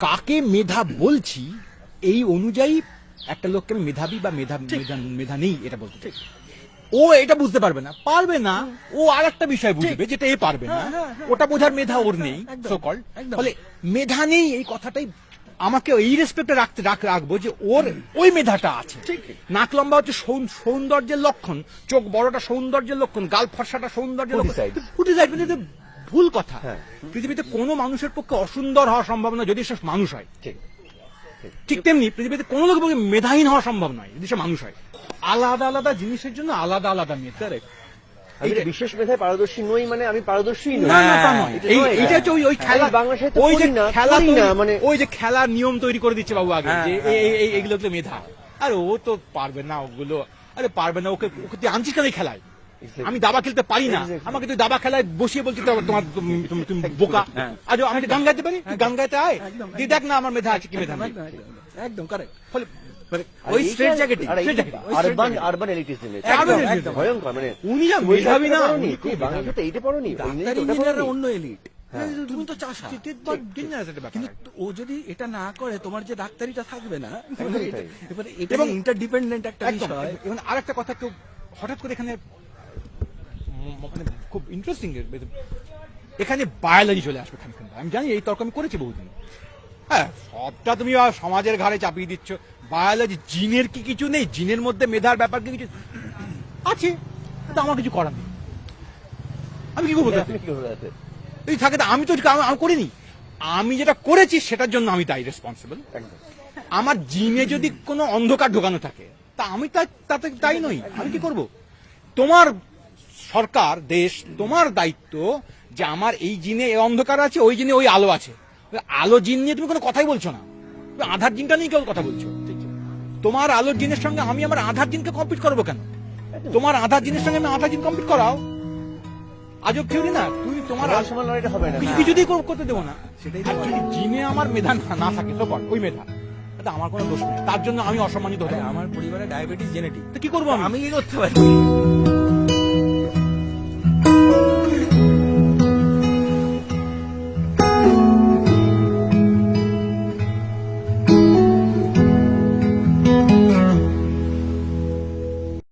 কাকে মেধা বলছি এই অনুযায়ী একটা লোককে আমি মেধাবী বা মেধা মেধা- মেধা নেই এটা বলতে চাই। ও এটা বুঝতে পারবে না পারবে না ও আর একটা বিষয় বুঝবে যেটা এ পারবে না। হ্যাঁ, হ্যাঁ, হ্যাঁ। ওটা বোঝার মেধা ওর নেই একদম, সো ফলে মেধা নেই এই কথাটাই আমাকে এই রেসপেক্টে রাখতে রাখ রাখব যে ওর ওই মেধাটা আছে। নাক লম্বা হচ্ছে সৌন্দর্যের লক্ষণ চোখ বড়টা সৌন্দর্যের লক্ষণ গাল ফর্সাটা সৌন্দর্যের লক্ষণ। ভুল কথা। হ্যাঁ। পৃথিবীতে কোনো মানুষের পক্ষে অসুন্দর হওয়া সম্ভব না যদি সে মানুষ হয়। ঠিক। তেমনি পৃথিবীতে কোনো লোকের পক্ষে মেধাহীন হওয়া সম্ভব নয় যদি সে মানুষ হয়। আলাদা আলাদা জিনিসের জন্য আলাদা আলাদা মেধা। বিশেষ মেধায় পারদর্শী নই মানে আমি পারদর্শী নয়। এটা নয়। হচ্ছে ওই খেলা আমি বাংলা সাহিত্য ওই যে খেলা না মানে ওই যে খেলার নিয়ম তৈরি করে দিচ্ছে বাবু আগে হ্যাঁ, যে হ্যাঁ। এই- এই- এগুলো হচ্ছে মেধা। আরে ও তো পারবে না ওগুলো। আরে পারবে না ওকে ওকে আনছিস কেন খেলায়. আমি দাবা খেলতে পারি না। আমাকে তুই দাবা খেলায় বসিয়ে বলছিস তো তোমার তুমি- বোকা। হ্যাঁ। আজ আমি গান গাইতে পারি? গান গাইতে আয়। তুই দেখ না আমার মেধা আছে কি মেধা একদম, কারেক্ট ফলে ওই স্ট্রেট জ্যাকেট আর straight jacket urban urban elitism একদম, একদম একদম। ভয়ঙ্কর মানে উনি যা তুমি মেধাবী না, এইটা পড়োনি ইঞ্জিনিয়াররা অন্য এলিট তো চাষা। কিন্তু ও যদি এটা না করে তোমার যে ডাক্তারিটা থাকবে না এবারে এটা ইন্টারডিপেন্ডেন্ট একটা বিষয়। এবং আরেকটা কথা কেউ হঠাৎ করে এখানে মানে খুব ইন্টারেস্টিং এখানে বায়োলজি চলে আসবে খানিক্ষণ আমি জানি এই তর্ক আমি করেছি বহুদিন। হ্যাঁ সবটা তুমি সমাজের ঘাড়ে চাপিয়ে দিচ্ছ। বায়োলজি জিনের কি কিছু নেই? জিনের মধ্যে মেধার ব্যাপার কি কিছু? আছে। কিন্তু আমার কিছু করার নেই। আমি কি করব? যদি থাকে তা আমি তো আমি- করিনি। আমি যেটা করেছি সেটার জন্য আমি তাই রেসপন্সিবল আমার জিনে যদি কোনো অন্ধকার ঢোকানো থাকে তা আমি তা- তাতে তাই নই। আমি কি করব? তোমার সরকার দেশ তোমার দায়িত্ব যে আমার এই জিনে অন্ধকার আছে ওই জিনে ওই আলো আছে। আলো জিন নিয়ে তুমি কোনো কথাই বলছো না। তুমি আধার জিনটা নিয়ে কেউ কথা বলছো। তোমার আলোর জিনের সঙ্গে আমি আমার আধার জিনকে কম্পিট করব কেন? তোমার আধার জিনের সঙ্গে আমি আধার জিন কম্পিট করাও? আজব থিওরি না? তুমি তোমার লড়াইটা হবে না। কিছু কর- করতে দেবো না। সেটাই জিনে আমার মেধা না- থাকে তো ওই মেধা। আমার কোনো দোষ নেই। তার জন্য আমি অসম্মানিত হতে আরে, আমার পরিবারে ডায়াবেটিস জেনেটিক তো কি করব আমি? আমি কি করতে পারি?